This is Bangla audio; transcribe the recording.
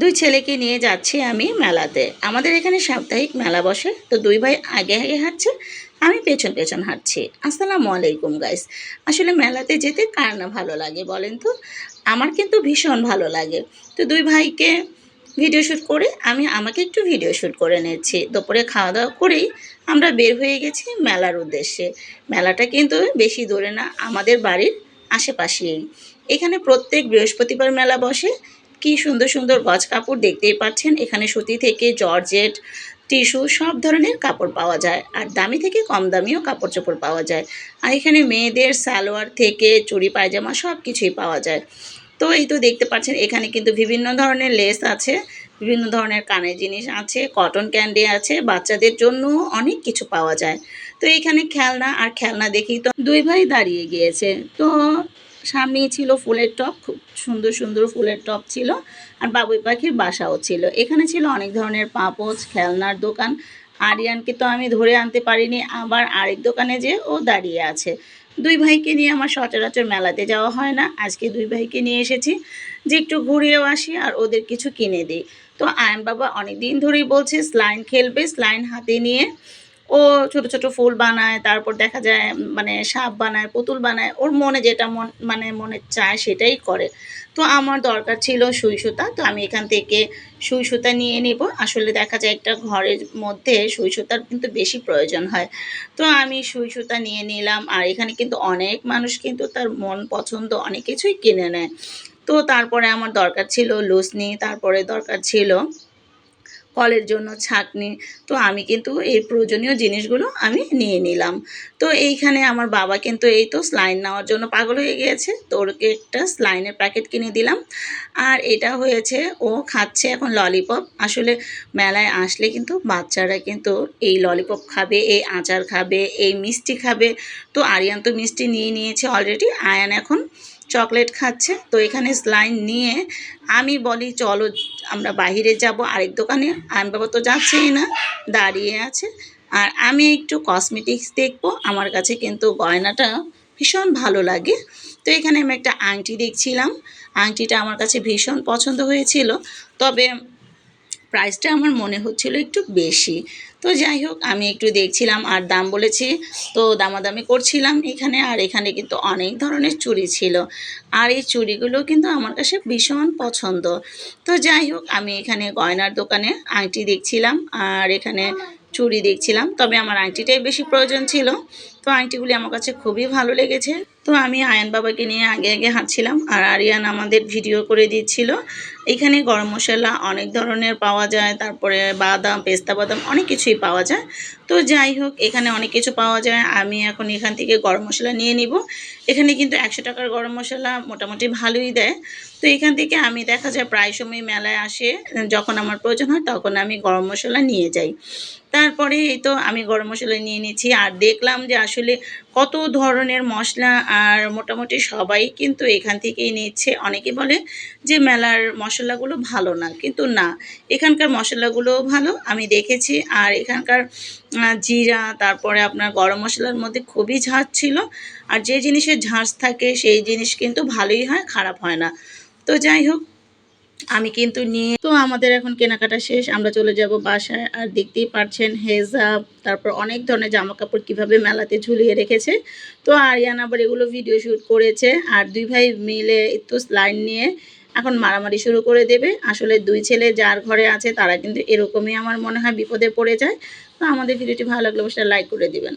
দুই ছেলেকে নিয়ে যাচ্ছি আমি মেলাতে। আমাদের এখানে সাপ্তাহিক মেলা বসে, তো দুই ভাই আগে আগে হাঁটছে, আমি পেছন পেছন হাঁটছি। আসসালামু আলাইকুম গাইস আসলে মেলাতে যেতে কার না ভালো লাগে বলেন তো? আমার কিন্তু ভীষণ ভালো লাগে। তো দুই ভাইকে ভিডিও শ্যুট করে, আমি, আমাকে একটু ভিডিও শ্যুট করে নিচ্ছি। দুপুরে খাওয়া দাওয়া করেই আমরা বের হয়ে গেছি মেলার উদ্দেশ্যে। মেলাটা কিন্তু বেশি দূরে না, আমাদের বাড়ির আশেপাশেই। এখানে প্রত্যেক বৃহস্পতিবার মেলা বসে কি সুন্দর সুন্দর গজ কাপড় দেখতেই পাচ্ছেন। এখানে সুতি থেকে জর্জেট, টিস্যু সব ধরনের কাপড় পাওয়া যায় আর দামি থেকে কম দামিও কাপড় চোপড় পাওয়া যায়। আর এখানে মেয়েদের সালোয়ার থেকে চুড়ি, পায়জামা সব কিছুই পাওয়া যায়। তো এই তো দেখতে পাচ্ছেন, এখানে কিন্তু বিভিন্ন ধরনের লেস আছে, বিভিন্ন ধরনের কানের জিনিস আছে, কটন ক্যান্ডি আছে, বাচ্চাদের জন্য অনেক কিছু পাওয়া যায়। তো এখানে খেলনা, আর খেলনা দেখেই তো দুই ভাই দাঁড়িয়ে গিয়েছে। তো সামনেই ছিল ফুলের টপ, খুব সুন্দর সুন্দর ফুলের টপ ছিল, আর বাবুই পাখির বাসাও ছিল। এখানে ছিল অনেক ধরনের পাপোচ খেলনার দোকান। আরিয়ানকে তো আমি ধরে আনতে পারিনি, আবার আরেক দোকানে যে ও দাঁড়িয়ে আছে। দুই ভাইকে নিয়ে আমার সচরাচর মেলাতে যাওয়া হয় না। আজকে দুই ভাইকে নিয়ে এসেছি, যে একটু ঘুরেও আসি আর ওদের কিছু কিনে দিই। তো আয়ন বাবা অনেক দিন ধরেই বলছে স্লাইন খেলবে স্লাইন হাতে নিয়ে ও ছোট ছোট ফুল বানায়, তারপর দেখা যায় মানে সাপ বানায়, পুতুল বানায়, ওর মনে যেটা মন মানে মনে চায় সেটাই করে। তো আমার দরকার ছিল সুই সুতা, তো আমি এখান থেকে সুই সুতা নিয়ে নিব। আসলে দেখা যায় একটা ঘরের মধ্যে সুই সুতার কিন্তু বেশি প্রয়োজন হয়। তো আমি সুই সুতা নিয়ে নিলাম, আর এখানে কিন্তু অনেক মানুষ কিন্তু তার মন পছন্দ অনেক কিছুই কিনে নেয়। তো তারপরে আমার দরকার ছিল লুসনি, তারপরে দরকার ছিল কলের জন্য ছাঁকনি। তো আমি কিন্তু এই প্রয়োজনীয় জিনিসগুলো আমি নিয়ে নিলাম। তো এইখানে আমার বাবা কিন্তু এই তো স্লাইন নেওয়ার জন্য পাগল হয়ে গিয়েছে। তো ওরকে একটা স্লাইনের প্যাকেট কিনে দিলাম। আর এটা হয়েছে, ও খাচ্ছে এখন ললিপপ আসলে মেলায় আসলে কিন্তু বাচ্চারা কিন্তু এই ললিপপ খাবে, এই আচার খাবে, এই মিষ্টি খাবে। তো আরিয়ান তো মিষ্টি নিয়ে নিয়েছে অলরেডি আয়ান এখন চকলেট খাচ্ছে। তো এখানে স্লাইন নিয়ে আমি বলি, চলো, আমরা বাহিরে যাব আরেক দোকানে। আমি বাবা তো যাচ্ছেই না, দাঁড়িয়ে আছে। আর আমি একটু কসমেটিক্স দেখব। আমার কাছে কিন্তু গয়নাটা ভীষণ ভালো লাগে। তো এখানে আমি একটা আংটি দেখছিলাম। আংটিটা আমার কাছে ভীষণ পছন্দ হয়েছিল। তবে প্রাইসটা আমার মনে হচ্ছিল একটু বেশি। তো যাই হোক, আমি একটু দেখছিলাম আর দাম বলেছি, তো দামাদামি করছিলাম এখানে আর এখানে কিন্তু অনেক ধরনের চুড়ি ছিল। আর এই চুড়িগুলো কিন্তু আমার কাছে ভীষণ পছন্দ। তো যাই হোক, আমি এখানে গয়নার দোকানে আংটি দেখছিলাম আর এখানে চুড়ি দেখছিলাম। তবে আমার আংটিটাই বেশি প্রয়োজন ছিল। তো আংটিগুলি আমার কাছে খুবই ভালো লেগেছে। তো আমি আয়ন বাবাকে নিয়ে আগে আগে হাঁটছিলাম আর আরিয়ান আমাদের ভিডিও করে দিচ্ছিল। এখানে গরম মশলা অনেক ধরনের পাওয়া যায়, তারপরে বাদাম, পেস্তা বাদাম অনেক কিছুই পাওয়া যায়। তো যাই হোক, এখানে অনেক কিছু পাওয়া যায়। আমি এখন এখান থেকে গরম মশলা নিয়ে নিব। এখানে কিন্তু একশো টাকার গরম মশলা মোটামুটি ভালোই দেয়। তো এখান থেকে আমি দেখা যায় প্রায় সময় মেলায় আসে, যখন আমার প্রয়োজন হয় তখন আমি গরম মশলা নিয়ে যাই। তারপরে এই তো আমি গরম মশলা নিয়ে নিচ্ছি। আর দেখলাম যে আসলে কত ধরনের মশলা আর মোটামুটি সবাই কিন্তু এখান থেকেই নিচ্ছে। অনেকে বলে যে, মেলার মশলাগুলো ভালো না। কিন্তু না, এখানকার মশলাগুলো ভালো, আমি দেখেছি। আর এখানকার জিরা, তারপরে আপনার গরম মশলার মধ্যে খুবই ঝাঁজ ছিল। আর যে জিনিসের ঝাঁজ থাকে, সেই জিনিস কিন্তু ভালোই হয়, খারাপ হয় না। তো যাই হোক আমি কিন্তু নিয়ে তো আমাদের এখন কেনাকাটা শেষ। আমরা চলে যাব বাসায়। আর দেখতেই পাচ্ছেন হেজাব, তারপর অনেক ধরনের জামা কাপড় কীভাবে মেলাতে ঝুলিয়ে রেখেছে। তো আরিয়ান আবার এগুলো ভিডিও শ্যুট করেছে। আর দুই ভাই মিলে একটু লাইন নিয়ে এখন মারামারি শুরু করে দেবে। আসলে দুই ছেলে যার ঘরে আছে, তারা কিন্তু এরকমই আমার মনে হয় বিপদে পড়ে যায়। তো আমাদের ভিডিওটি ভালো লাগলে অবশ্যই লাইক করে দিবেন।